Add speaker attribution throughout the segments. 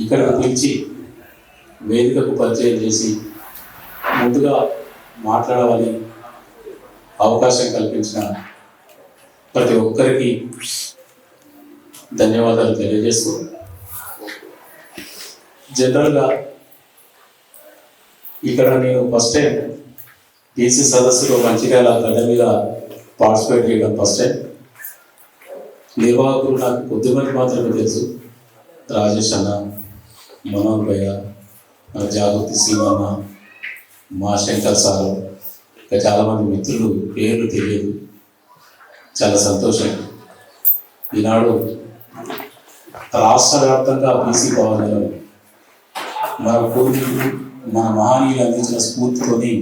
Speaker 1: ఇక్కడికి పిలిచి వేదికకు పరిచయం చేసి ముందుగా మాట్లాడాలని అవకాశం కల్పించిన ప్రతి ఒక్కరికి ధన్యవాదాలు తెలియజేస్తూ జనరల్గా ఇక్కడ నేను ఫస్ట్ టైం బీసీ సదస్సులో మంచిర్యాల అకాడమీగా పార్టిసిపేట్ చేయడం ఫస్ట్ టైం. నిర్వాహకులు నాకు కొద్దిమంది మాత్రమే తెలుసు. రాజేష్ అన్న మనోహర్ మన జాగృతి శ్రీమన్న మా శంకర్ సారు ఇంకా చాలామంది మిత్రులు పేర్లు తెలియదు. చాలా సంతోషం. ఈనాడు రాష్ట్ర వ్యాప్తంగా బీసీ భవనాలు మన పూర్వీకులు మన మహనీయులు అందించిన స్ఫూర్తితోని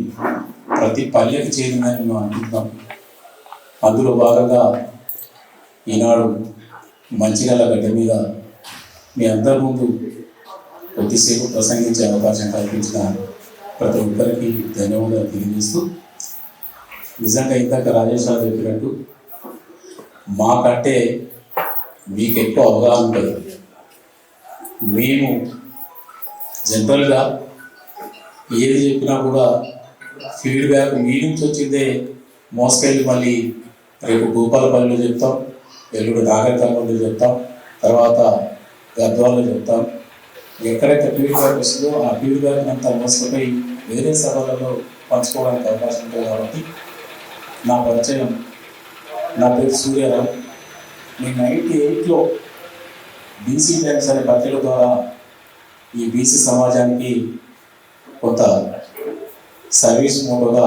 Speaker 1: ప్రతి పల్లెకి చేరిందని మేము అనుకుంటున్నాం. అందులో భాగంగా ఈనాడు మంచిగల గడ్డ మీద మీ అందరి ముందు కొద్దిసేపు ప్రసంగించే అవకాశం కల్పించిన ప్రతి ఒక్కరికి ధన్యవాదాలు తెలియజేస్తూ నిజంగా ఇందాక రాజేష్ రావు చెప్పినట్టు మాకంటే మీకు ఎక్కువ అవగాహన ఉంటుంది. మేము జనరల్గా ఏది చెప్పినా కూడా ఫీడ్బ్యాక్ మీ నుంచి వచ్చిందే మోసుకెళ్ళి మళ్ళీ రేపు భూపాలపల్లిలో చెప్తాం ఎల్లుడు నాగరికల్లో చెప్తాం తర్వాత గద్వాల్లో చెప్తాం. ఎక్కడైతే ఫీడ్బ్యాక్ వస్తుందో ఆ ఫీడ్బ్యాక్ అంతా మోసపోయి వేరే సభలలో పంచుకోవడానికి అవకాశం ఉంటుంది కాబట్టి నా పరిచయం నా పేరు సూర్యారావు నేను నైన్టీ ఎయిట్లో బీసీ టైమ్స్ అనే పత్రిక ద్వారా ఈ బీసీ సమాజానికి కొంత సర్వీస్ మోడోగా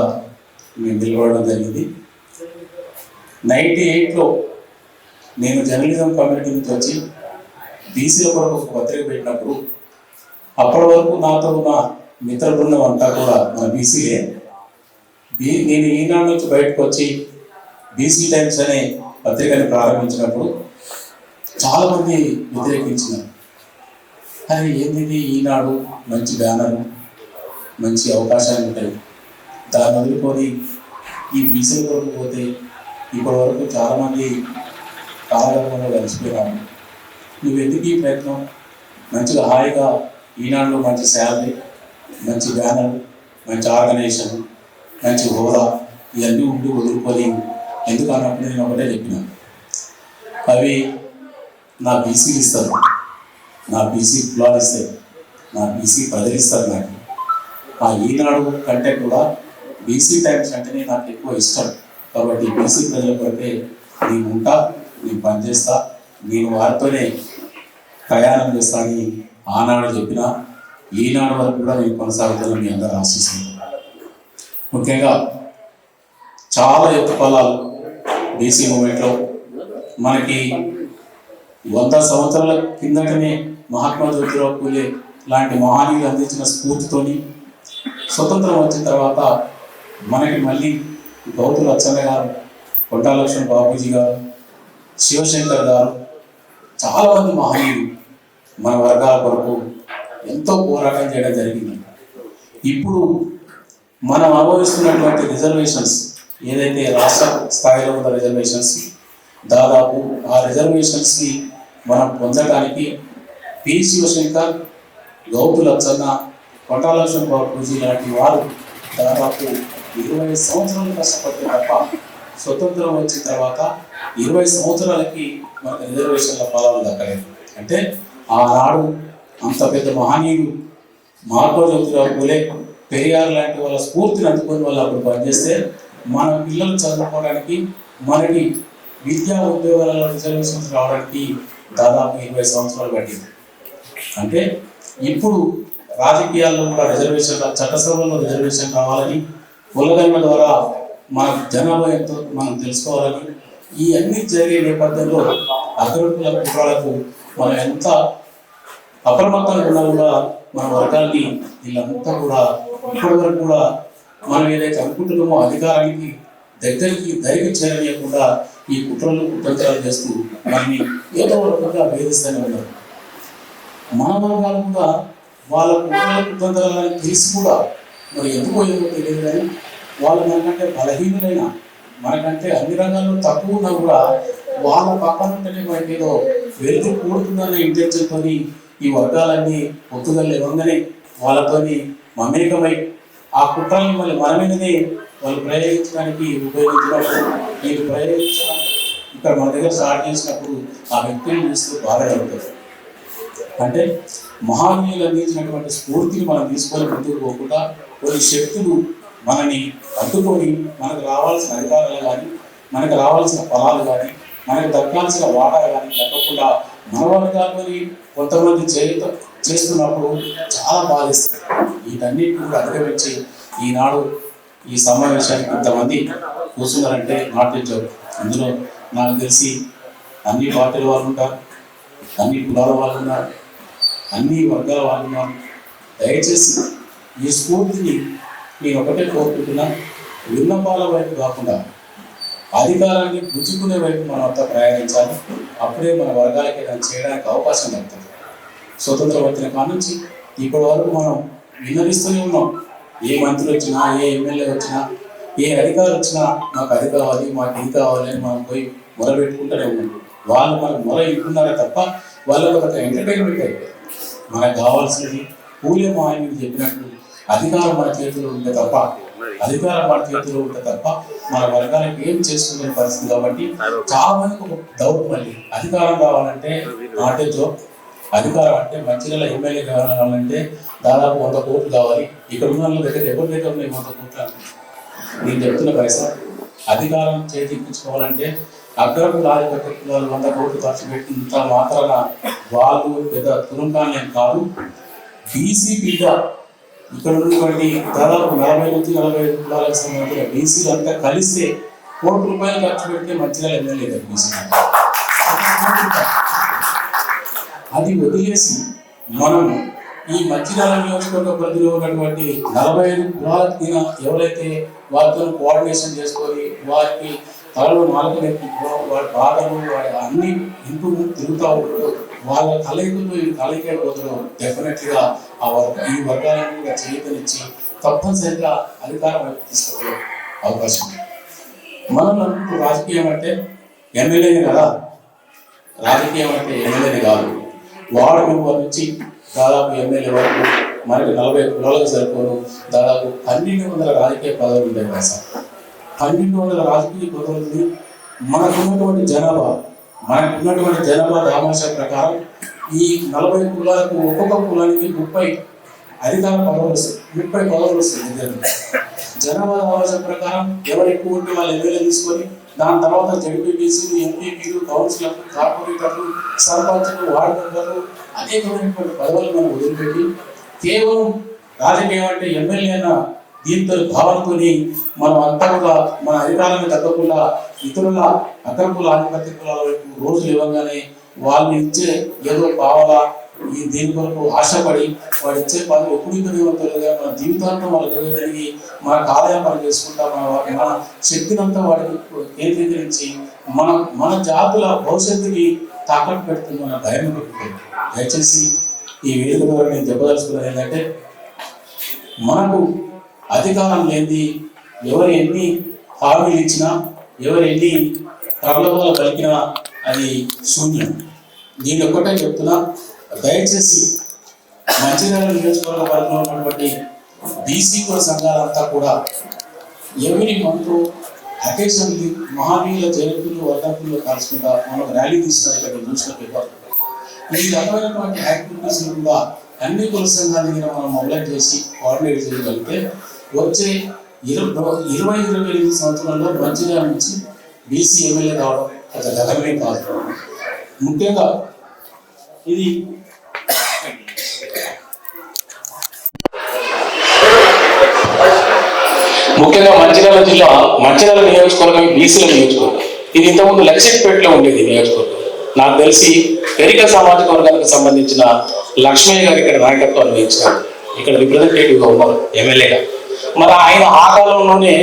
Speaker 1: మేము నిలబడడం జరిగింది. నైంటీ ఎయిట్లో నేను జర్నలిజం కమ్యూనిటీ నుంచి వచ్చి బీసీల కొరకు ఒక పత్రిక పెట్టినప్పుడు అప్పటి వరకు నాతో ఉన్న మిత్ర బృందం అంతా కూడా మన బీసీలే బీ నేను ఈనాడు నుంచి బయటకు వచ్చి బీసీ టైమ్స్ అనే పత్రికని ప్రారంభించినప్పుడు చాలామంది వ్యతిరేకించినారు. అరే ఏంటిది ఈనాడు మంచి బ్యానర్ మంచి అవకాశాలు ఉంటాయి. దాన్ని వదులుకొని ఈ బీసీల కొరకు పోతే ఇప్పటి వరకు చాలామంది కాలగర్భంలో కలిసిపోయినాము నువ్వు ఎందుకు ఈ ప్రయత్నం? మంచిగా హాయిగా ఈనాడులో మంచి శాలరీ మంచి బ్యానర్ మంచి ఆర్గనైజేషన్ మంచి హోదా ఇవన్నీ ఉండి వదులుకోలేము ఎందుకు అన్నప్పుడు నేను ఒకటే చెప్పిన అవి నా బీసీలు ఇస్తారు నా బీసీ కులాలు ఇస్తాయి నా బీసీ ప్రజలు ఇస్తారు నాకు. ఆ ఈనాడు కంటే కూడా బీసీ టైమ్స్ అంటేనే నాకు ఎక్కువ ఇష్టం. కాబట్టి బీసీ ప్రజల కొరకే నేను ఉంటా నేను పనిచేస్తా నేను వారితోనే ప్రయాణం చేస్తా అని ఆనాడు చెప్పిన ఈనాడు వరకు కూడా నేను కొనసాగుతానని మీ అందరూ ఆశిస్తున్నాను ముఖ్యంగా చాలా ఎత్తు పొలాలు బీసీ మూమెంట్లో మనకి వంద సంవత్సరాల కిందటనే మహాత్మా జ్యోతిరావు పూలే లాంటి మహానీయులు అందించిన స్ఫూర్తితోని స్వతంత్రం వచ్చిన తర్వాత మనకి మళ్ళీ గౌతు లచ్చన్న గారు కొంటాలక్ష్మణ్ బాబూజీ గారు శివశంకర్ గారు చాలామంది మహనీయులు మన వర్గాల కొరకు ఎంతో పోరాటం చేయడం జరిగింది. ఇప్పుడు మనం అనుభవిస్తున్నటువంటి రిజర్వేషన్స్ ఏదైతే రాష్ట్ర స్థాయిలో ఉన్న రిజర్వేషన్స్ దాదాపు ఆ రిజర్వేషన్స్ని మనం పొందడానికి పి శివశంకర్ గౌతు లచ్చన్న కొట్టాలక్ష్మణ బాబూజీ లాంటి వారు దాదాపు ఇరవై సంవత్సరాలు కష్టపడితే తప్ప స్వతంత్రం వచ్చిన తర్వాత ఇరవై సంవత్సరాలకి మనకు రిజర్వేషన్ల ఫలాలు దక్కలేదు. అంటే ఆనాడు అంత పెద్ద మహనీయుడు మహాత్మా జ్యోతిరావు పూలే పెరియార్ లాంటి వాళ్ళ స్ఫూర్తిని అందుకొని వాళ్ళు అప్పుడు పనిచేస్తే మన పిల్లలు చదువుకోవడానికి మనకి విద్యా ఉద్యోగాలలో రిజర్వేషన్స్ రావడానికి దాదాపు ఇరవై సంవత్సరాలు పట్టింది. అంటే ఇప్పుడు రాజకీయాల్లో కూడా రిజర్వేషన్ చట్టసభలో రిజర్వేషన్ రావాలని కులగణన ద్వారా మన జనాభా ఎంతో మనం తెలుసుకోవాలని ఈ అన్ని జరిగే నేపథ్యంలో అగ్రకుల కుట్రాలకు మనం ఎంత అప్రమత్తంగా ఉన్నా కూడా మన వర్గాన్ని వీళ్ళంతా కూడా ఇప్పటి వరకు కూడా మనం ఏదైతే అనుకుంటున్నామో అధికారానికి దగ్గరికి దరికి చేయలేకుండా ఈ కుట్రలు కుతంత్రాలు చేస్తూ మనని ఏదో ఒక రకంగా వేధిస్తూనే ఉన్నారు. మన వర్గాలు కూడా వాళ్ళ కుట్రలు కుతంత్రాలని తెలిసి కూడా మరి ఎందుకో ఏమో తెలియదు కానీ వాళ్ళు మనకంటే బలహీనులైన మనకంటే అన్ని రంగాల్లో తక్కువ ఉన్నా కూడా వాళ్ళ పక్కన ఉంటేనే మనకి ఏదో వెలుగు కూడుతుందన్న ఇంటెన్షన్తో ఈ వర్గాలన్నీ ఒత్తుగా లేవంగానే వాళ్ళతోని మమేకమై ఆ కుట్రల్ని మళ్ళీ మన మీదనే వాళ్ళు ప్రయోగించడానికి ఉపయోగించినప్పుడు వీళ్ళు ప్రయోగించడం ఇక్కడ మన దగ్గర స్టార్ట్ చేసినప్పుడు ఆ వ్యక్తులను చూస్తూ బాధ కలుగుతుంది. అంటే మహానీయులు అందించినటువంటి స్ఫూర్తిని మనం తీసుకొని ముందుకు పోకుండా కొన్ని శక్తులు మనని అడ్డుకొని మనకు రావాల్సిన అధికారాలు కానీ మనకు రావాల్సిన ఫలాలు కానీ మనకు దక్కాల్సిన వాటా కానీ దక్కకుండా మనవాళ్ళు వర్గాల్లోని కొంతమంది చేత చేస్తున్నప్పుడు చాలా బాధిస్తుంది వీటన్నిటి కూడా అధిగమించి ఈనాడు ఈ సమావేశానికి ఇంతమంది కూర్చున్నారంటే నాట్ ఇందులో నాకు తెలిసి అన్ని పార్టీల వాళ్ళు ఉంటారు అన్ని కులాల వాళ్ళు ఉన్నారు అన్ని వర్గాల వాళ్ళు ఉన్నారు. దయచేసి ఈ స్ఫూర్తిని నేను ఒకటే కోరుకుంటున్నా విన్నపాల వైపు కాకుండా అధికారాన్ని పుచ్చుకునే వైపు మనం అంతా ప్రయాణించాలి. అప్పుడే మన వర్గాలకి ఏదైనా చేయడానికి అవకాశం దొరుకుతుంది. స్వతంత్రం వచ్చిన కాడ నుంచి ఇప్పటి వరకు మనం విన్నవిస్తూనే ఉన్నాం. ఏ మంత్రి వచ్చినా ఏ ఎమ్మెల్యే వచ్చినా ఏ అధికారులు వచ్చినా మాకు అది కావాలి మాకు ఇది కావాలి అని మనం పోయి మొర పెట్టుకుంటూనే ఉన్నాం. వాళ్ళు మనకు మొర ఇంటున్నారే తప్ప వాళ్ళకి ఒక ఎంటర్టైన్మెంట్ అయిపోయింది మనకు కావాల్సినది పూలే మాయని చెప్పినట్టు అధికారం మన చేతిలో ఉంటే తప్ప అధికారం మన చేతిలో ఉంటే తప్ప మన వర్గానికి ఏం చేసుకునే పరిస్థితి కాబట్టి చాలా మందికి ఒక డౌట్ మళ్ళీ. అధికారం కావాలంటే నాటే జోక్ అధికారం అంటే మంచిర్యాల ఎమ్మెల్యే కావాలంటే దాదాపు వంద కోట్లు కావాలి. ఇక్కడ ఉన్న వాళ్ళ దగ్గర ఎవరి దగ్గర ఉన్నాయి వంద కోట్లు నేను చెప్తున్న పైసా అధికారం చేతికించుకోవాలంటే ఆధిపత్య కులాలు వంద కోట్లు ఖర్చు పెట్టినంత మాత్రాన వాళ్ళు పెద్ద తురుంకాన్ని కాదు. బీసీ బిడ్డ ఇక్కడ ఉన్నటువంటి దాదాపు నలభై నుంచి నలభై ఐదు కులాలకు సంబంధించిన బీసీలు అంతా కలిస్తే కోటి రూపాయలు ఖర్చు పెడితే మంచిర్యాల ఎమ్మెల్యే కదా బీసీ. అది వదిలేసి మనము ఈ మధ్యకాల నియోజకవర్గ పరిధిలో ఉన్నటువంటి నలభై ఐదు కులాల తిన ఎవరైతే వారితో కోఆర్డినేషన్ చేసుకొని వారికి వాళ్ళు నాలుగు వాడి బాధలు వాడి అన్ని ఇంటూ తిరుగుతూ ఉంటారు వాళ్ళ కలయికలు ఈ రోజులు డెఫినెట్గా ఆ వర్గ ఈ వర్గాలను కూడా చేతనిచ్చి తప్పనిసరిగా అధికారం వైపు తీసుకునే అవకాశం ఉంది. మనం అనుకుంటూ రాజకీయం అంటే ఎమ్మెల్యేనే కదా? రాజకీయం అంటే ఎమ్మెల్యేనే కాదు. వార్డు మెంబర్ నుంచి దాదాపు ఎమ్మెల్యే వరకు మనకి నలభై కులాలకు సరిపోను. దాదాపు పన్నెండు వందల రాజకీయ పదవులు ఉంటాయి సార్. పన్నెండు వందల రాజకీయ పదవులు మనకున్నటువంటి జనాభా మనకున్నటువంటి జనాభా దామాష ప్రకారం ఈ నలభై కులాలకు ఒక్కొక్క కులానికి ముప్పై అధికార పదవులు వస్తాయి ముప్పై పదవులు వస్తాయి జనాభా దామాష ప్రకారం ఎవరు ఎక్కువ ఉంటే వాళ్ళు ఎమ్మెల్యే తీసుకొని దాని తర్వాత జడ్పీటీసీలు ఎంపీపీలు కౌన్సిలర్లు కార్పొరేటర్లు సర్పంచులు వార్డు మెంబర్లు అనేకమైనటువంటి పదవులు మనం వదిలిపెట్టి కేవలం రాజకీయం అంటే ఎమ్మెల్యే అయినా దీంతో భావనతోని మనం అంతా కూడా మన అధికారాన్ని తగ్గకుండా ఇతరుల అగ్రకుల ఆధిపత్య కులాల వైపు రోజులు ఇవ్వగానే వాళ్ళు ఇచ్చే ఏదో కావాలా ఈ దీని కొరకు ఆశపడి వాడు ఇచ్చే పనులు ఎప్పుడు తెలియదు మన జీవితాంతం వాళ్ళకి తెలియగలిగి మన కాలయం పని చేసుకుంటా మన మన శక్తినంతా వాడికి కేంద్రీకరించి మన మన జాతుల భవిష్యత్తుని తాకట్టు పెడుతుంది మన భయం పెట్టుకోండి దయచేసి ఈ వేదిక ద్వారా నేను చెప్పదలుచుకున్నది ఏంటంటే మనకు అధికారం లేని ఎవరు ఎన్ని హామీలు ఇచ్చినా ఎవరు ఎన్ని ప్రలోభాలు పలికినా అది శూన్యం. నేను ఒక్కటే చెప్తున్నా దయచేసి మంచిర్యాల నియోజకవర్గ పరిధిలో ఉన్నటువంటి బీసీ కుల సంఘాలంతా కూడా ఎవరి మంతు అకేషన్కి మహానీయుల జయంతులు వర్ధంతులు కలుసుకుంటా మనం ర్యాలీ తీస్తున్నారు ఇక్కడ న్యూస్లో పేపర్ ఈ రకమైనటువంటి యాక్టివిటీస్ కూడా అన్ని కుల సంఘాల దగ్గర మనం మొబైల్ చేసి కోఆర్డినేట్ చేయగలిగితే వచ్చే ఇరవై ఇరవై ఇరవై ఎనిమిది సంవత్సరాల్లో మంచిగా నుంచి బీసీ ఎమ్మెల్యే కావడం ఒక గతమే కాదు. ముఖ్యంగా ఇది ముఖ్యంగా మంచిర్యాల జిల్లా మంచిర్యాల నియోజకవర్గం బీసీల నియోజకవర్గం. ఇది ఇంతకుముందు లక్ష్మీపేటలో ఉండేది నియోజకవర్గం. నాకు తెలిసి పెరిక సామాజిక వర్గానికి సంబంధించిన లక్ష్మయ్య గారు ఇక్కడ నాయకత్వం వహించారు. ఇక్కడ రిప్రజెంటేటివ్గా ఉన్నారు ఎమ్మెల్యేగా మరి ఆయన ఆ కాలంలోనే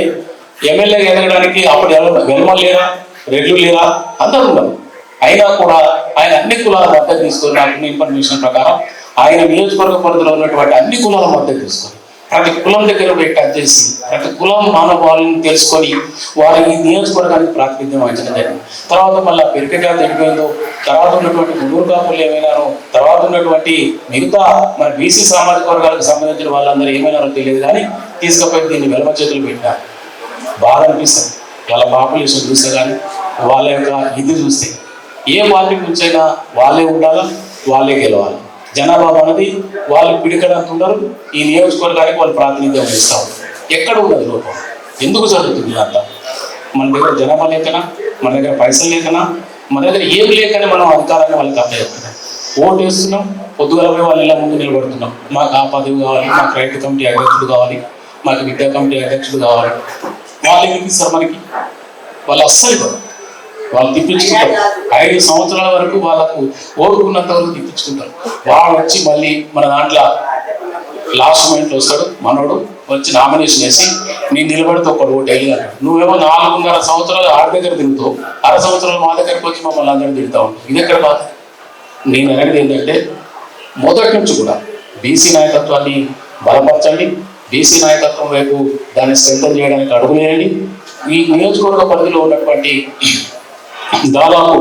Speaker 1: ఎమ్మెల్యే ఎదగడానికి అప్పుడు ఎవరు లేరా? రెడ్లు లేరా? అందరూ ఉన్నారు. అయినా కూడా ఆయన అన్ని కులాల మద్దతు తీసుకొని నాకున్న ఇన్ఫర్మేషన్ ప్రకారం ఆయన నియోజకవర్గ పరిధిలో ఉన్నటువంటి అన్ని కులాల మద్దతు తీసుకొని ప్రతి కులం దగ్గర పోయి టచ్ చేసి ప్రతి కులం మానవాళ్ళని తెలుసుకొని వారిని నియోజకవర్గానికి ప్రాతినిధ్యం వహించడం జరిగింది. తర్వాత మళ్ళీ పెరికగా తెలిపోయిందో తర్వాత ఉన్నటువంటి గుండూరు కాపులు ఏమైనారో తర్వాత ఉన్నటువంటి మిగతా మన బీసీ సామాజిక వర్గాలకు సంబంధించిన వాళ్ళందరూ ఏమైనారో తెలియదు కానీ తీసుకుపోయి దీన్ని వెలమ చేతులు పెట్టారు బాధ అనిపిస్తుంది వాళ్ళ పాపులేషన్ చూస్తే కానీ వాళ్ళ యొక్క ఇది చూస్తే. ఏ పార్టీ నుంచైనా వాళ్ళే ఉండాలా? వాళ్ళే గెలవాలి. జనాభా అనేది వాళ్ళు పిడికడంత ఉండరు. ఈ నియోజకవర్గానికి వాళ్ళు ప్రాతినిధ్యం వహిస్తారు. ఎక్కడ ఉండదు లోపం. ఎందుకు జరుగుతుంది అంతా మన దగ్గర జనాభా లేకనా? మన దగ్గర పైసలు లేకనా? మన దగ్గర ఏం లేకనే మనం అధికారాన్ని వాళ్ళకి అప్లై చేస్తున్నాం. ఓటు వేస్తున్నాం పొద్దుగల పోయి వాళ్ళ ఇలా ముందు నిలబడుతున్నాం. మాకు ఆ పదవి కావాలి మాకు రైతు కమిటీ అధ్యక్షుడు కావాలి. మాకు విద్యా కమిటీ అధ్యక్షులు కావాలి. వాళ్ళు ఏమి ఇస్తారు మనకి? వాళ్ళు అస్సలు ఇవ్వరు. వాళ్ళు తిప్పించుకుంటారు. ఐదు సంవత్సరాల వరకు వాళ్ళకు ఓడుకున్నంత వరకు తిప్పించుకుంటారు. వాడు వచ్చి మళ్ళీ మన దాంట్లో లాస్ట్ మూమెంట్ వస్తాడు. మనోడు వచ్చి నామినేషన్ వేసి నేను నిలబడితే ఒకడు ఓటు వెళ్ళి అంటాడు. నువ్వేమో నాలుగున్నర సంవత్సరాలు ఆడ దగ్గర తిరుగుతావు. అర సంవత్సరాలు మా దగ్గరకు వచ్చి మమ్మల్ని అందరూ ఉంటాం ఇది ఎక్కడ బాధ? నేను అనేది ఏంటంటే మొదటి నుంచి కూడా బీసీ నాయకత్వాన్ని బలపరచండి. బీసీ నాయకత్వం వైపు దాన్ని స్ట్రెంథన్ చేయడానికి అడుగులేయండి ఈ నియోజకవర్గ పరిధిలో ఉన్నటువంటి దాదాపు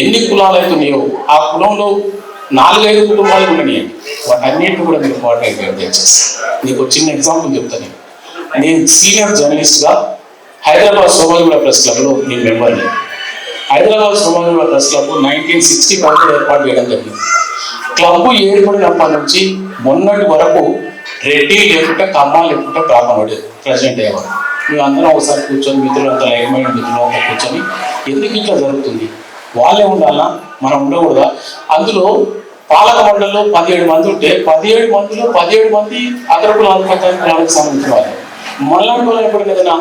Speaker 1: ఎన్ని కులాలు అవుతున్నాయో ఉన్నాయో ఆ కులంలో నాలుగైదు కుటుంబాలు ఉన్నాయండి. అన్నింటి కూడా మీరు కోఆర్డినేట్ దయచేసి నీకు చిన్న ఎగ్జాంపుల్ చెప్తాను నేను. సీనియర్ జర్నలిస్ట్గా హైదరాబాద్ సోమాజిగూడ ప్రెస్ క్లబ్లో నేను మెంబర్ని. Hyderabad Somajiguda press club nineteen sixty వరకు ఏర్పాటు చేయడం జరిగింది. క్లబ్ ఏర్పడినప్పటి నుంచి మొన్నటి వరకు రెడ్డి లేకుంటే కమ్మ లేకుంటే బ్రాహ్మణుడు ప్రెసిడెంట్ అయ్యేవాడు మేము అందరం ఒకసారి కూర్చొని మిత్రులంతా లైకమైన మిత్రులంతా కూర్చొని ఎందుకు ఇట్లా జరుగుతుంది? వాళ్ళే ఉండాలా? మనం ఉండకూడదా? అందులో పాలక మండలిలో పదిహేడు మంది ఉంటే పదిహేడు మందిలో పదిహేడు మంది అగ్ర కులాలకు కులాలకు సంబంధించిన వాళ్ళు. మళ్ళీ కులం ఎప్పుడు ఏదైనా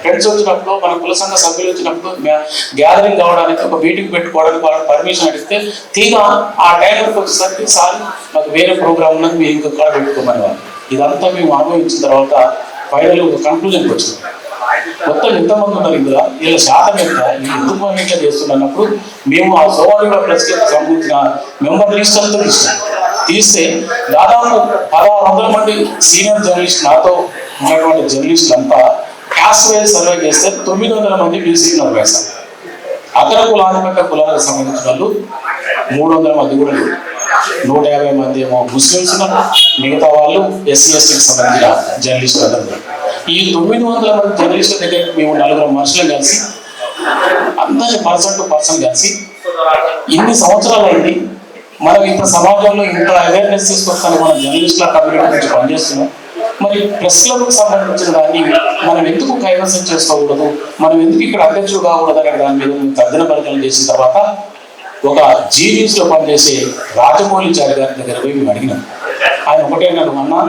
Speaker 1: ఫ్రెండ్స్ వచ్చినప్పుడు మన కుల సంఘ సభ్యులు వచ్చినప్పుడు గ్యాదరింగ్ కావడానికి ఒక మీటింగ్ పెట్టుకోవడానికి వాళ్ళకి పర్మిషన్ అడిగితే తీగా ఆ టైంకి వచ్చేసరికి సార్ మాకు వేరే ప్రోగ్రామ్ ఉన్నది మీరు ఇంకొక పెట్టుకోమని వాళ్ళు. ఇదంతా మేము అనుభవించిన తర్వాత ఫైనల్ ఒక కంక్లూజన్కి వచ్చింది మొత్తం ఎంతమంది ఉన్నారు ఇందులో? వీళ్ళ శాతం ఎంత? ఎందుకు మనం ఇట్లా చేస్తున్నప్పుడు మేము ఆ సోమవారం ప్రెస్కి సంబంధించిన మెంబర్ లిస్ట్ అంతా తీస్తే. దాదాపు పదహారు వందల మంది సీనియర్ జర్నలిస్ట్ నాతో ఉన్నటువంటి జర్నలిస్టులు అంతా క్యాస్ట్ వైజ్ సర్వే చేస్తే తొమ్మిది వందల మంది బీసీ వేస్తారు అగ్ర కులాధిపత్య కులాలకు సంబంధించిన వాళ్ళు మూడు వందల మంది కూడా నూట యాభై మంది ఏమో ముస్లిమ్స్ మిగతా వాళ్ళు ఎస్సీ ఎస్టీకి సంబంధించిన జర్నలిస్టులు అందరూ ఈ తొమ్మిది వందల మంది జర్నలిస్టుల దగ్గర మేము నలుగురు మనుషులు కలిసి అందరి పర్సన్ టు పర్సన్ కలిసి ఇన్ని సంవత్సరాలు అయింది. మనం ఇంత సమాజంలో ఇంత అవేర్నెస్ తీసుకొస్తాను మన జర్నలిస్టుల కమ్యూనిటీ నుంచి పనిచేస్తున్నాం. మరి ప్రెస్ క్లబ్కి సంబంధించిన దాన్ని మనం ఎందుకు కైవసం చేసుకోకూడదు? మనం ఎందుకు ఇక్కడ అధ్యక్షుడు కాకూడదు అనే దాని మీద తగ్గిన తద్దన చేసిన తర్వాత ఒక జీవీస్లో పనిచేసే రాజమౌళిచారి గారి దగ్గర పోయి మేము అడిగినాం. ఆయన ఒకటే నన్ను అన్నా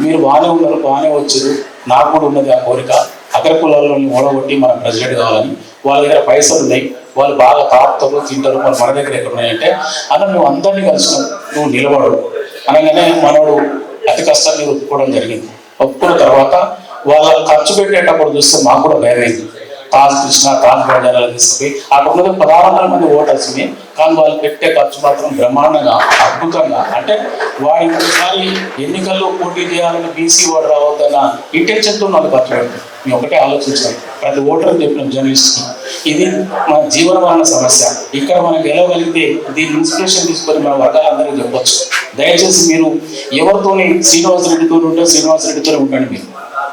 Speaker 1: మీరు బాగానే ఉన్నారు బాగానే వచ్చారు. నాకు కూడా ఉన్నది ఆ కోరిక. అగ్ర కులాల్లో ఓడగొట్టి మన ప్రెసిడెంట్ కావాలని. వాళ్ళ దగ్గర పైసలు ఉన్నాయి. వాళ్ళు బాగా తాపుతారు తింటారు. వాళ్ళు మన దగ్గర ఎక్కడ ఉన్నాయంటే అన్న నువ్వు అందరినీ కలుసుకున్నావు నువ్వు నిలబడు. అనగానే మనోడు అతి కష్టాన్ని ఒప్పుకోవడం జరిగింది. ఒప్పుకున్న తర్వాత వాళ్ళ ఖర్చు పెట్టేటప్పుడు చూస్తే మాకు కూడా భయమైంది. తాజ్ కృష్ణ తాజ్ బజారాలు తీసుకుపోయి అక్కడ పదహారు వందల మంది ఓటర్స్ని కానీ వాళ్ళు పెట్టే ఖర్చు మాత్రం బ్రహ్మాండంగా అద్భుతంగా. అంటే వాడు ఒకసారి ఎన్నికల్లో పోటీ చేయాలని బీసీ ఓటర్ రావద్దన్న ఇంటెన్షన్తో నాకు ఖర్చు పెడతాం మేము ఒకటే ఆలోచించాం ప్రతి ఓటర్ చెప్పిన జర్నలిస్ట్కి ఇది మన జీవనమరణ సమస్య. ఇక్కడ మనం గెలవగలిగితే దీన్ని ఇన్స్పిరేషన్ తీసుకొని మన వర్గాలందరికీ చెప్పొచ్చు. దయచేసి మీరు ఎవరితోని శ్రీనివాస్ రెడ్డితో ఉంటే శ్రీనివాస్ రెడ్డితోనే ఉండండి మీరు.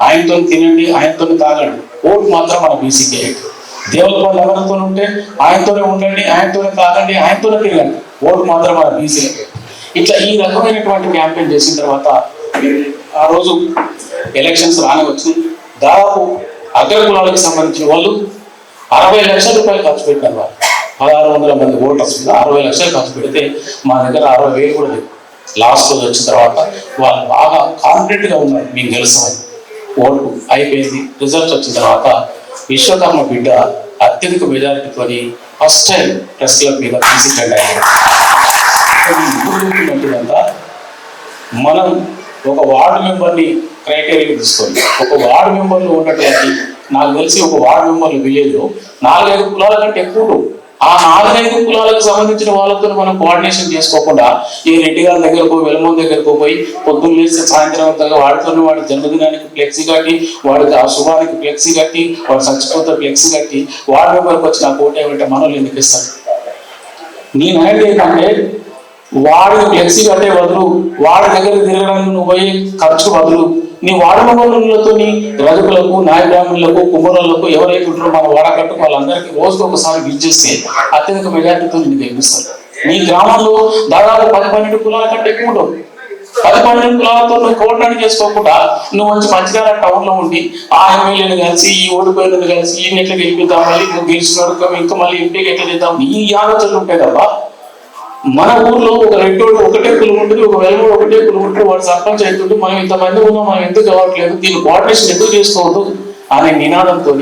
Speaker 1: ఆయనతో తినండి ఆయనతో తాగండి. ఓటు మాత్రం మన బీసీకే దేవులపల్లి ఎవరితో ఉంటే ఆయనతోనే ఉండండి ఆయనతోనే తాగండి ఆయనతోనే తిరగండి. ఓటు మాత్రం మన బీసీకే ఇట్లా ఈ రకమైనటువంటి క్యాంపెయిన్ చేసిన తర్వాత ఆ రోజు ఎలక్షన్స్ రానే వచ్చినాయి దాదాపు అగ్ర కులాలకు సంబంధించిన వాళ్ళు అరవై లక్షల రూపాయలు ఖర్చు పెట్టారు వాళ్ళు. పదహారు వందల మంది ఓటర్స్ మీద అరవై లక్షలు ఖర్చు పెడితే మా దగ్గర అరవై వేలు కూడా లేదు లాస్ట్ రోజు వచ్చిన తర్వాత వాళ్ళు బాగా కాన్ఫిడెంట్గా ఉన్నారు మేము గెలుస్తామని. ఓటు అయిపోయింది రిజల్ట్స్ వచ్చిన తర్వాత విశ్వకర్మ బిడ్డ అత్యధిక మెజారిటీతోని ఫస్ట్ టైం ప్రెస్ క్లబ్ మీద ప్రెసిడెంట్ అయ్యారు మనం ఒక వార్డు మెంబర్ని క్రైటీరియా తీసుకొని ఒక వార్డు మెంబర్లో ఉన్నటువంటి నాకు తెలిసి ఒక వార్డు మెంబర్లు విలేజ్లో నాలుగైదు కులాల కంటే ఎక్కువ ఆ నాలుగైదు కులాలకు సంబంధించిన వాళ్ళతో మనం కోఆర్డినేషన్ చేసుకోకుండా ఈ రెడ్డి గారి దగ్గరకు వెలమోన్ దగ్గరకు పోయి పొద్దున్న లేస్తే సాయంత్రం అంతగా వాడుతున్న వాడి జన్మదినానికి ఫ్లెక్సీ కట్టి వాడికి ఆ శుభానికి ఫ్లెక్సీ కట్టి వాడు చచ్చిపోతే ఫ్లెక్సీ కట్టి వాడి మెంబర్కి వచ్చిన ఆ కోట ఏమంటే మనల్ని ఎందుకు ఇస్తారు నేను ఏంటంటే వాడికి ఫ్లెక్సీ కట్టే బదులు వాడి దగ్గర తిరగడానికి నువ్వు పోయి ఖర్చు బదులు నీ వాడమగోళ్ళతో రజకులకు నాయబ్రాహ్మణులకు కుమ్మరులకు ఎవరైతే ఉంటారో మన వాడకట్టు వాళ్ళందరికీ రోజుకు ఒకసారి విచ్చేస్తే చేస్తే అత్యధిక మెజార్టీతో నీకు గెలిపిస్తాను నీ గ్రామంలో దాదాపు పది పన్నెండు కులాల కంటే ఎక్కువ ఉండవు. పది పన్నెండు కులాలతో నువ్వు కోటాన్ని చేసుకోకుండా నువ్వు మంచి మంచిగా టౌన్లో ఉండి ఆ ఎమ్మెల్యేని కలిసి ఈ ఓడిపోయిన కలిసి ఈ ఎట్లా గెలిపిద్దాం మళ్ళీ నువ్వు గెలిచినాడు ఇంకా మళ్ళీ ఎంపీకి ఎట్లా చేద్దాం ఈ ఆలోచనలు ఉంటాయి కదా మన ఊర్లో ఒక రెండు ఒకటే కులం ఉంటుంది ఒక వెలమోడు ఒకటే కులం ఉంటుంది వాడు సర్పంచ్ అవుతుంది మనం ఇంతమంది ఉన్నాం మనం ఎందుకు కావట్లేదు దీని కోఆర్డినేషన్ ఎందుకు చేసుకోవద్దు అనే నినాదంతో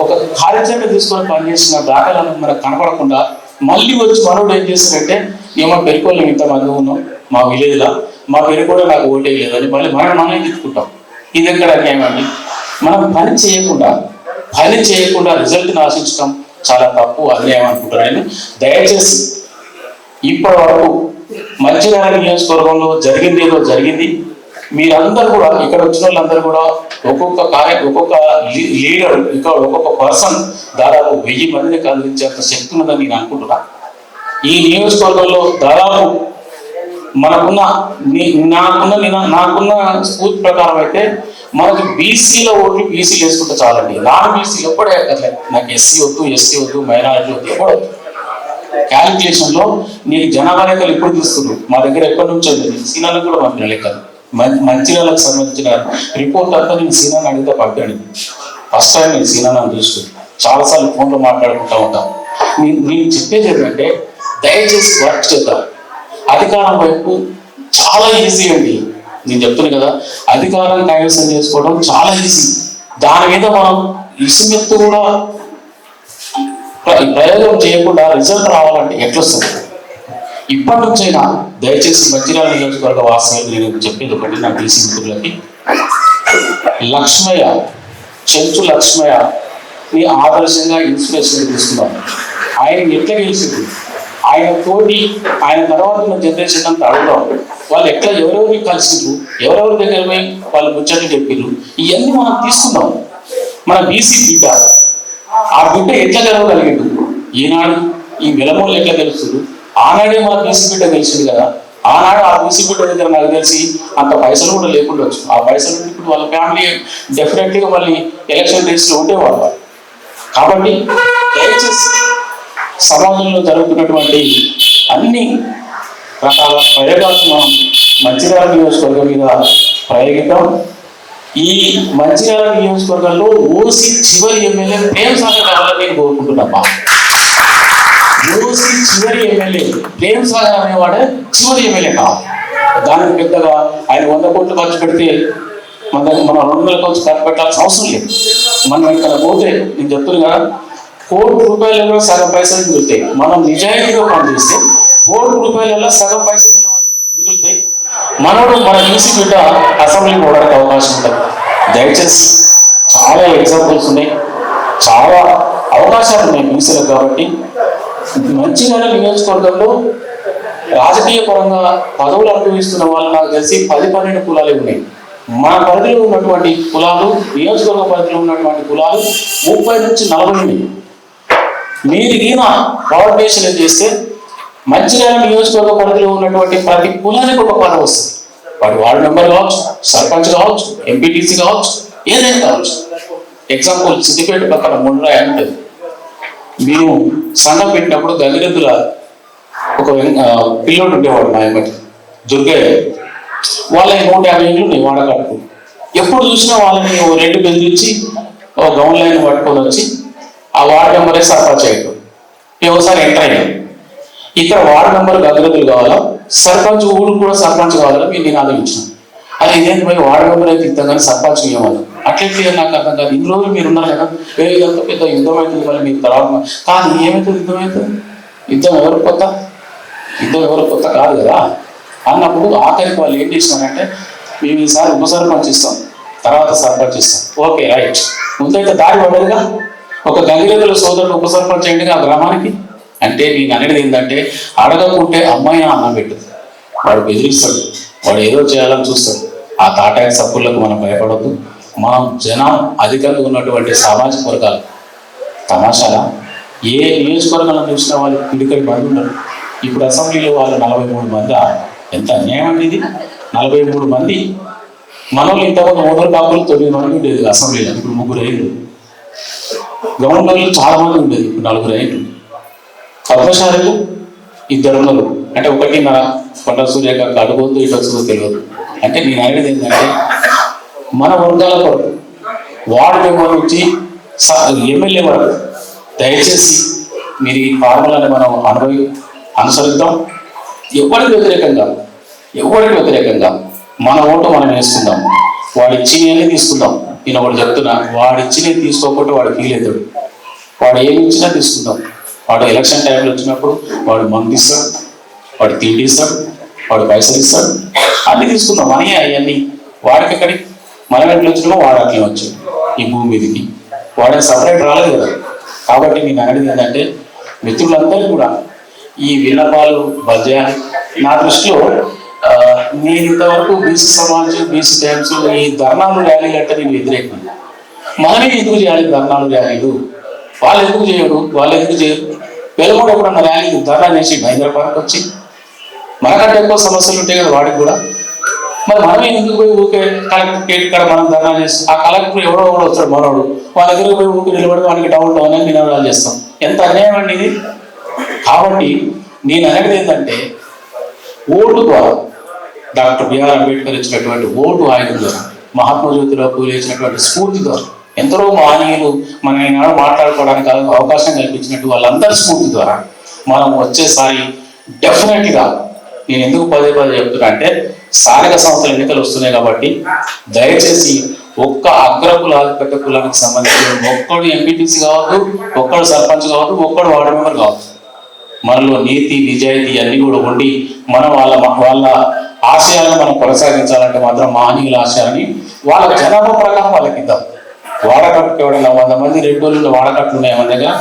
Speaker 1: ఒక కార్యాచరణ తీసుకొని పనిచేసిన దాఖలను మనకు కనపడకుండా మళ్ళీ వచ్చి మనోడు ఏం చేస్తారంటే ఏమో పెరుకోలేం ఇంతమంది ఉన్నాం మా విలేజ్లో మా పెరుకోడు నాకు ఓటే లేదని మళ్ళీ మనం మనమే తిట్టుకుంటాం. ఇది ఎక్కడ అన్యాయం మనం పని చేయకుండా పని చేయకుండా రిజల్ట్ని ఆశించడం చాలా తప్పు అన్యాయం అనుకుంటాను దయచేసి ఇప్పటి వరకు మంచిర్యాల నియోజకవర్గంలో జరిగింది ఏదో జరిగింది. మీరందరూ కూడా ఇక్కడ వచ్చిన వాళ్ళందరూ కూడా ఒక్కొక్క కార్య ఒక్కొక్క లీ- లీడర్ ఇక్కడ ఒక్కొక్క పర్సన్ దాదాపు వెయ్యి మందిని కదిలించేంత శక్తి ఉందని నేను అనుకుంటున్నా. ఈ నియోజకవర్గంలో దాదాపు మనకున్న నాకున్న నాకున్న స్ఫూర్తి ప్రకారం అయితే మనకి బీసీలో ఓట్లు బీసీలు వేసుకుంటే చాలండి. నాన్ బీసీలు ఎప్పుడే ఎక్కర్లేదు నాకు ఎస్సీ వద్దు ఎస్సీ వద్దు మైనారిటీ వద్దు ఎప్పుడు క్యాలిక్యులేషన్లో నీకు జనాభా లెక్కలు ఎప్పుడు చూస్తున్నావు మా దగ్గర ఎప్పటి నుంచో ఉంది. సీనాలకు కూడా పంపిన లెక్కలు. మంచి మంచిర్యాలకు సంబంధించిన రిపోర్ట్ అంతా నేను సీనాన్ని అడిగితే పంపాడు. ఫస్ట్ టైం నేను సీనాన్ని చూస్తూ చాలాసార్లు ఫోన్లో మాట్లాడుకుంటా ఉంటాం. నేను నేను చెప్పేది ఏంటంటే దయచేసి వర్క్ చేద్దాం. అధికారం వైపు చాలా ఈజీ అండి. నేను చెప్తున్నాను కదా అధికారం కైవసం చేసుకోవడం చాలా ఈజీ దాని మీద మనం ఇసుమెత్తు కూడా ప్రయోగం చేయకుండా రిజల్ట్ రావాలంటే ఎట్లొస్తుంది? ఇప్పటి నుంచైనా దయచేసి మంచిర్యాల నియోజకవర్గ వాస్తవాలు నేను చెప్పేది ఒకటి నా తెలిసిన మిత్రులకి. లక్ష్మయ్య చెంచు లక్ష్మయ్య ని ఆదర్శంగా ఇన్స్పిరేషన్ తీసుకున్నాను ఆయన ఎట్లా గెలిచింది? ఆయన తోటి ఆయన తర్వాత ఉన్న జనరేషన్ అంతా అడుగుదాం. వాళ్ళు ఎట్లా ఎవరెవరికి కలిసిండ్రు ఎవరెవరి దగ్గర పోయి వాళ్ళు ముచ్చట్లు చెప్పిర్రు ఇవన్నీ మనం తీసుకున్నాం మన బీసీ బిడ్డ ఆ బిడ్డ ఎట్లా గెలవగలిగిండు ఈనాడు ఈ వెలమూలు ఎట్లా గెలుస్తుంది ఆనాడే మా బీసీ బిడ్డ గెలిచింది కదా. ఆనాడు ఆ బీసీ బిడ్డ దగ్గర నాకు తెలిసి అంత పైసలు కూడా లేకుండొచ్చు ఆ పైసలు ఇప్పుడు వాళ్ళ ఫ్యామిలీ డెఫినెట్లీగా మళ్ళీ ఎలక్షన్ రేస్లో ఉండేవాళ్ళు. కాబట్టి దయచేసి సమాజంలో జరుగుతున్నటువంటి అన్ని రకాల ప్రయోగాలు మనం మంచిర్యాల నియోజకవర్గం మీద ప్రయోగిద్దాం. ఈ మంచిర్యాల నియోజకవర్గంలో ఓసీ చివరి ఎమ్మెల్యే ప్రేమ్ సాగర్ కావాలని నేను కోరుకుంటున్నామా ఓసీ చివరి ఎమ్మెల్యే ప్రేమ్ సాగర్ అనేవాడే చివరి ఎమ్మెల్యే కావాలి దానికి పెద్దగా ఆయన వంద కోట్లు ఖర్చు పెడితే మన మన మనం రెండు వందల కోట్లు ఖర్చు పెట్టాల్సిన అవసరం లేదు. మనం ఇక్కడ పోతే నేను చెప్తున్నా కదా కోటి రూపాయలలో సగం పైసలు మిగులుతాయి మనం నిజాయితీగా పనిచేస్తే కోటి రూపాయలలో సగం పైసలు మనోడు మన ఈసీ బిడ్డ అసెంబ్లీ పోవడానికి అవకాశం ఉంటుంది. దయచేసి చాలా ఎగ్జాంపుల్స్ ఉన్నాయి. చాలా అవకాశాలు ఉన్నాయి బీసీలకు కాబట్టి. మంచిగా నియోజకవర్గంలో రాజకీయ పరంగా పదవులు అనుభవిస్తున్న వాళ్ళు నాకు తెలిసి పది పన్నెండు కులాలే ఉన్నాయి. మన పరిధిలో ఉన్నటువంటి కులాలు నియోజకవర్గ పరిధిలో ఉన్నటువంటి కులాలు ముప్పై నుంచి నలభై ఉన్నాయి. మీరు ఈయన కోఆర్డినేషన్ చేస్తే మంచిర్యాల నియోజకవర్గ పరిధిలో ఉన్నటువంటి ప్రతి కులానికి ఒక పదవి వస్తుంది. వాడు వార్డు మెంబర్ కావచ్చు సర్పంచ్ కావచ్చు ఎంపీటీసీ కావచ్చు ఏదైనా కావచ్చు. ఎగ్జాంపుల్ సిద్దిపేట పక్కన ముండ్రాయి ఉంటుంది మేము సంఘం పెట్టినప్పుడు గంగిరెద్దుల ఒక పిల్లోడు ఉండేవాడు మా ఎమ్మటి దుర్గయ్య. వాళ్ళ నూట యాభై ఏళ్ళు నేను వాడకట్టు ఎప్పుడు చూసినా వాళ్ళని రెండు బెదిరించి ఒక గౌన్ లైన్ పట్టుకొని వచ్చి ఆ వార్డు మెంబరే సర్పంచ్ అయ్యాడు. మేము ఒకసారి ఎంటర్ అయ్యాం ఇక్కడ వార్డు మెంబర్లకు గంగిరెద్దులు కావాలా? సర్పంచ్ ఊరు కూడా సర్పంచ్ కావాలా? మీరు నేను ఆలోచించిన అది ఇదేంటి మరి వార్డు మెంబర్ అయితే ఇద్దాం కానీ సర్పంచ్ ఇవ్వాలి అట్లెట్లే నాకు అర్థం కాదు. ఇన్ని రోజులు మీరు ఉన్నారు కదా వేరే విధంగా పెద్ద యుద్ధం అవుతుంది మళ్ళీ మీకు తర్వాత కానీ ఏమవుతుంది యుద్ధం అవుతుంది యుద్ధం ఎవరు కొత్త? యుద్ధం ఎవరు కొత్త కాదు కదా. అన్నప్పుడు ఆఖరికి వాళ్ళు ఏం చేసినారంటే మేము ఈసారి ఉప సర్పంచ్ ఇస్తాం తర్వాత సర్పంచ్ ఇస్తాం. Okay right. ముందైతే దారి పడదుగా ఒక గంగిరెద్దుల సోదరుడు ఉప సర్పంచ్ ఆ గ్రామానికి? అంటే నేను అనేది ఏంటంటే అడగకుంటే అమ్మాయి అన్నం పెట్టదు. వాడు బెదిరిస్తాడు. వాడు ఏదో చేయాలని చూస్తాడు. ఆ తాటాయ సప్పులకు మనం భయపడద్దు. మనం జనం అధికంగా ఉన్నటువంటి సామాజిక వర్గాలు. తమాషాలా? ఏ నియోజకవర్గాలను చూసిన వాళ్ళు పిడికడి మంది ఉన్నారు ఇప్పుడు అసెంబ్లీలో వాళ్ళు నలభై మూడు మంది? ఎంత అన్యాయం అండి ఇది? నలభై మూడు మంది? మనోళ్ళు ఇంతకుముందు మూడు కాపులు తొమ్మిది మంది ఉండేది అసెంబ్లీలో. ఇప్పుడు ముగ్గురు అయింది గవర్నర్లు చాలా మంది ఉండేది. ఇప్పుడు నలుగురు అయింది పద్మశాలకు ఇద్దరు అంటే ఒకటి మన కొండ సూర్యక అడుగుతూ ఇటు వస్తుందో తెలియదు. అంటే నేను అనేది ఏంటంటే మన వర్గాల కొరకు వార్డు మెంబర్ నుంచి ఎమ్మెల్యే వరకు దయచేసి మీరు ఈ ఫార్ములాని మనం అనుభవి అనుసరిద్దాం. ఎవరికి వ్యతిరేకంగా? ఎవరికి వ్యతిరేకంగా? మన ఓటు మనం వేసుకుందాం. వాడు ఇచ్చినవి తీసుకుందాం. నేను ఒకటి చెప్తున్నా వాడు ఇచ్చినవి తీసుకోకపోతే వాడు ఫీల్ అవుతాడు. వాడు ఏమి ఇచ్చినా తీసుకుందాం. వాడు ఎలక్షన్ టైంలో వచ్చినప్పుడు వాడు మందు ఇస్తాడు వాడు తిండి ఇస్తాడు వాడు పైసలు ఇస్తాడు. అన్ని తీసుకుందాం మనీ అవన్నీ. వాడికి ఎక్కడి? మనం ఎట్లా వచ్చినామో వాడు అట్లే వచ్చాడు ఈ భూమి మీదకి. వాడే సపరేట్ రాలేదు కదా. కాబట్టి నేను అనేది ఏంటంటే మిత్రులందరూ కూడా ఈ విన్నపాలు భజయాలు నా దృష్టిలో నేను ఇంతవరకు బీసీ సమాజం బీసీ టైమ్స్ ఈ ధర్నాలు ర్యాలీలు అంటే నేను వ్యతిరేకం. మనమే ఎందుకు చేయాలి ధర్నాలు ర్యాలీలు? వాళ్ళు ఎందుకు చేయరు? వాళ్ళు ఎందుకు చేయరు? వెలుగుడు ఎప్పుడన్నా ర్యాలీ అనేసి చేసి హైదరాబాద్కి వచ్చి మనకంటే ఎక్కువ సమస్యలు ఉంటాయి కదా వాడికి కూడా. మరి మనం ఎందుకు పోయి ఊరికే కలెక్టర్ ఇక్కడ మనం ధర్నా చేస్తాం ఆ కలెక్టర్ ఎవడో ఎవరో వస్తాడు మనోడు. వాళ్ళ దగ్గర పోయి ఊరికి నిలబడి వానికి డౌన్ డౌన్ అని నినాదాలు చేస్తాం. ఎంత అన్యాయం అండి ఇది? కాబట్టి నేను అనేది ఏంటంటే ఓటు ద్వారా డాక్టర్ బిఆర్ అంబేద్కర్ ఇచ్చినటువంటి ఓటు ఆయుధం ద్వారా మహాత్మా జ్యోతిరావు పూలే ఇచ్చినటువంటి స్ఫూర్తి ద్వారా ఎందరో మహనీయులు మన ఈనాడు మాట్లాడుకోవడానికి అవకాశం కల్పించినట్టు వాళ్ళందరి స్ఫూర్తి ద్వారా మనం వచ్చేసారి. డెఫినెట్గా నేను ఎందుకు పదే పదే చెప్తున్నా అంటే స్థానిక సంస్థల ఎన్నికలు వస్తున్నాయి కాబట్టి దయచేసి ఒక్క అగ్ర కులాలు పెద్ద కులానికి సంబంధించిన ఒక్కడు ఎంపీటీసీ కావద్దు ఒక్కడు సర్పంచ్ కావద్దు ఒక్కడు వార్డు మెంబర్ కావద్దు. మనలో నీతి నిజాయితీ అన్ని కూడా ఉండి మనం వాళ్ళ వాళ్ళ ఆశయాలను మనం కొనసాగించాలంటే మాత్రం మహనీయుల ఆశయాన్ని వాళ్ళ జనాభా ప్రకారం వాళ్ళకి ఇద్దాం. వాడకట్టుకు ఎవడైనా వంద మంది రెండు రోజుల్లో వాడకట్లు ఉన్నాయా మన దగ్గర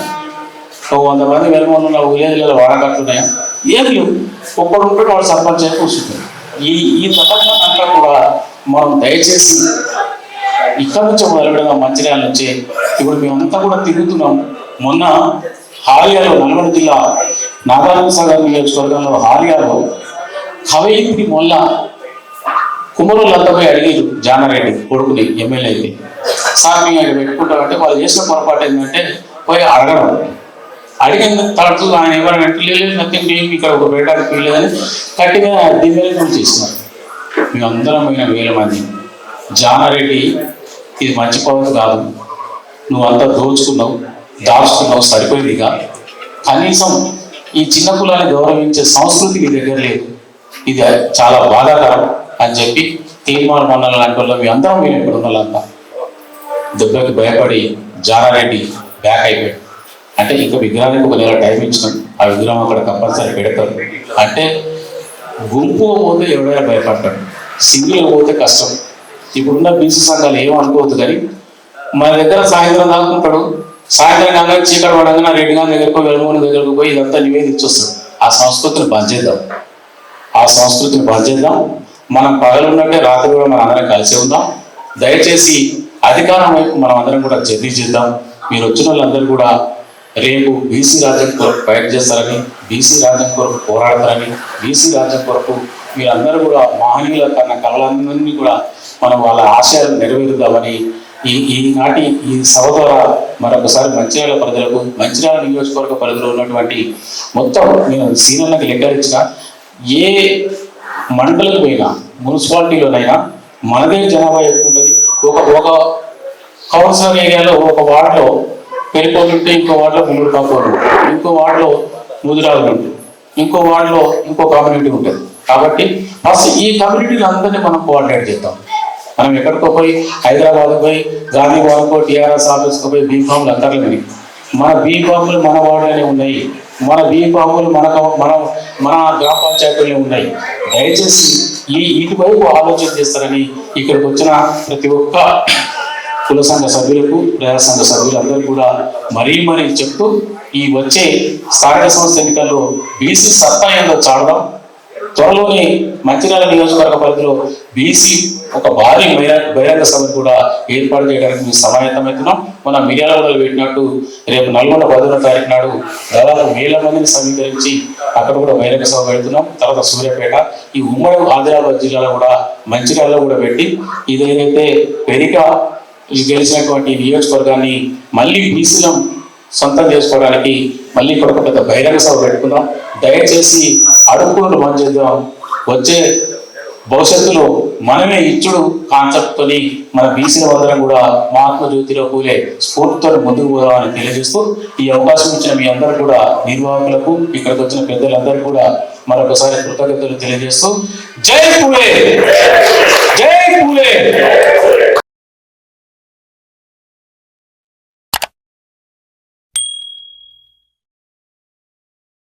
Speaker 1: ఒక వంద మంది వెలుమూల ఉన్న విలేజ్లలో వాడకట్లు ఉన్నాయా? లేవు. ఒక్కడు ఉంటాడు వాడు సర్పంచ్ అని కూర్చుంటారు ఈ ఈ ప్రపంచం అంతా కూడా మనం దయచేసి ఇక్కడ నుంచి మొదలుపెడదాం మంచిర్యాల నుంచి ఇప్పుడు మేమంతా కూడా తిరుగుతున్నాం. మొన్న హాలియాలో నల్గొండ జిల్లా నాగార్జున సాగర్ నియోజకవర్గంలో హాలియాలో కవయిత్రి మొల్ల కుమ్మరులంతా పోయి అడిగారు జానారెడ్డి కొడుకుని ఎమ్మెల్యేకి సార్ మేము ఇక్కడ పెట్టుకుంటామంటే వాళ్ళు చేసిన పొరపాటు ఏంటంటే పోయి అడగడం. అడిగిన తడుతూ ఆయన ఎవరంటే లేదు నథింగ్ మేము ఇక్కడ ఒక పెట్టడానికి వీల్లేదని గట్టిగా దీని మీద కూడా మేము మేమందరం పోయిన వేల మంది. జానారెడ్డి ఇది మంచి పవర్ కాదు. నువ్వు అంతా దోచుకున్నావు దాచుకున్నావు సరిపోయిందిగా ఇక. కనీసం ఈ చిన్న కులాన్ని గౌరవించే సంస్కృతి నీ దగ్గర లేదు. ఇది చాలా బాధాకరం. అని చెప్పి తీర్మాన మండలం లాంటి వాళ్ళు. మీ అందరం మేము ఇక్కడ ఉండాలంతా వాళ్ళంతా దెబ్బకి భయపడి జారారెడ్డి బ్యాక్ అయిపోయాడు. అంటే ఇంకా విగ్రహానికి ఒక నెల టైం ఇచ్చినాం ఆ విగ్రహం అక్కడ కంపల్సరీ పెడతారు. అంటే గుంపు పోతే ఎవడైనా భయపడతాడు. సింగిల్ పోతే కష్టం. ఇప్పుడున్న బీసీ సంఘాలు ఏమనుకోవద్దు కానీ మన దగ్గర సాయంత్రం దాకుంటాడు సాయంత్రం కాగా చీకటి పడంగా రెడ్డి గారి దగ్గరకు వెలుమూని దగ్గరకు పోయి ఇదంతా నివేదించొస్తాడు ఆ సంస్కృతిని బంద్ చేద్దాం. ఆ సంస్కృతిని బంద్ చేద్దాం. మనం పగలున్నట్టే రాత్రి కూడా మనం అందరం కలిసి ఉందాం. దయచేసి అధికారం వైపు మనం అందరం కూడా చర్య చేద్దాం. మీరు వచ్చిన వాళ్ళందరూ కూడా రేపు బీసీ రాజ్యం కొరకు ఫైట్ చేస్తారని బీసీ రాజ్యం కొరకు పోరాడతారని బీసీ రాజ్యం కొరకు మీరందరూ కూడా మహనీయుల కన్నా కళలందరినీ కూడా మనం వాళ్ళ ఆశయాలు నెరవేరుద్దామని ఈ ఈనాటి ఈ సభ ద్వారా మరొకసారి మంచిర్యాల ప్రజలకు మంచిర్యాల నియోజకవర్గ పరిధిలో ఉన్నటువంటి మొత్తం నేను సీనియర్లకు లెక్కలిచ్చిన ఏ మండలకు పోయినా మున్సిపాలిటీలోనైనా మనదే జనాభా ఎక్కువ ఉంటుంది ఒక ఒక కౌన్సిలర్ ఏరియాలో ఒక వార్డులో పెళ్ళిపోలు ఇంకో వార్డులో ముగ్గురు కాపులు ఇంకో వార్డులో ముదిరాలు ఉంటుంది ఇంకో వార్డులో ఇంకో కమ్యూనిటీ ఉంటుంది కాబట్టి ఫస్ట్ ఈ కమ్యూనిటీలు అందరినీ మనం కోఆర్డినేట్ చేద్దాం. మనం ఎక్కడికో పోయి హైదరాబాద్ పోయి గాంధీ భవన్కో టీఆర్ఎస్ ఆఫీస్కి పోయి బీఫామ్లు అందరిని మన బీఫామ్లు మన వార్డులోనే ఉన్నాయి. మన బీఫామ్లు మన మన మన గ్రామ పంచాయతీలు ఉన్నాయి. దయచేసి ఈ ఇటువైపు ఆలోచన చేస్తారని ఇక్కడికి వచ్చిన ప్రతి ఒక్క కుల సంఘ సభ్యులకు ప్రజా సంఘ సభ్యులందరూ కూడా మరీ మరీ చెప్తూ ఈ వచ్చే స్థానిక సంస్థ ఎన్నికల్లో బీసీ సత్తా ఏందో చాడదాం త్వరలోనే మంచిర్యాల నియోజకవర్గ పరిధిలో బీసీ ఒక భారీ బహిరంగ సభ కూడా ఏర్పాటు చేయడానికి మేము సమాయత్తమవుతున్నాం మన మిర్యాలగూడలో పెట్టినట్టు రేపు నల్గొండ పదవ తారీఖు నాడు దాదాపు వేల మందిని సమీకరించి అక్కడ కూడా బహిరంగ సభ పెడుతున్నాం. తర్వాత సూర్యాపేట ఈ ఉమ్మడి ఆదిలాబాద్ జిల్లాలో కూడా మంచిర్యాలలో కూడా పెట్టి ఇదేదైతే పెరిక గెలిచినటువంటి నియోజకవర్గాన్ని మళ్ళీ బీసీలం సొంతం చేసుకోవడానికి మళ్ళీ ఇక్కడ ఒక పెద్ద బహిరంగ సభ పెట్టుకుందాం. దయచేసి అడుగులు బంద్ చేద్దాం వచ్చే భవిష్యత్తులో మనమే ఇచ్చుడు కాన్సెప్ట్ తోని మన బీసీల అందరం కూడా మహాత్మ జ్యోతిలో పూలే స్ఫూర్తితో ముందుకు పోదామని తెలియజేస్తూ ఈ అవకాశం ఇచ్చిన మీ అందరూ కూడా నిర్వాహకులకు ఇక్కడికి వచ్చిన పెద్దలందరూ కూడా మరొకసారి కృతజ్ఞతలు తెలియజేస్తూ జై పూలే! జై పూలే!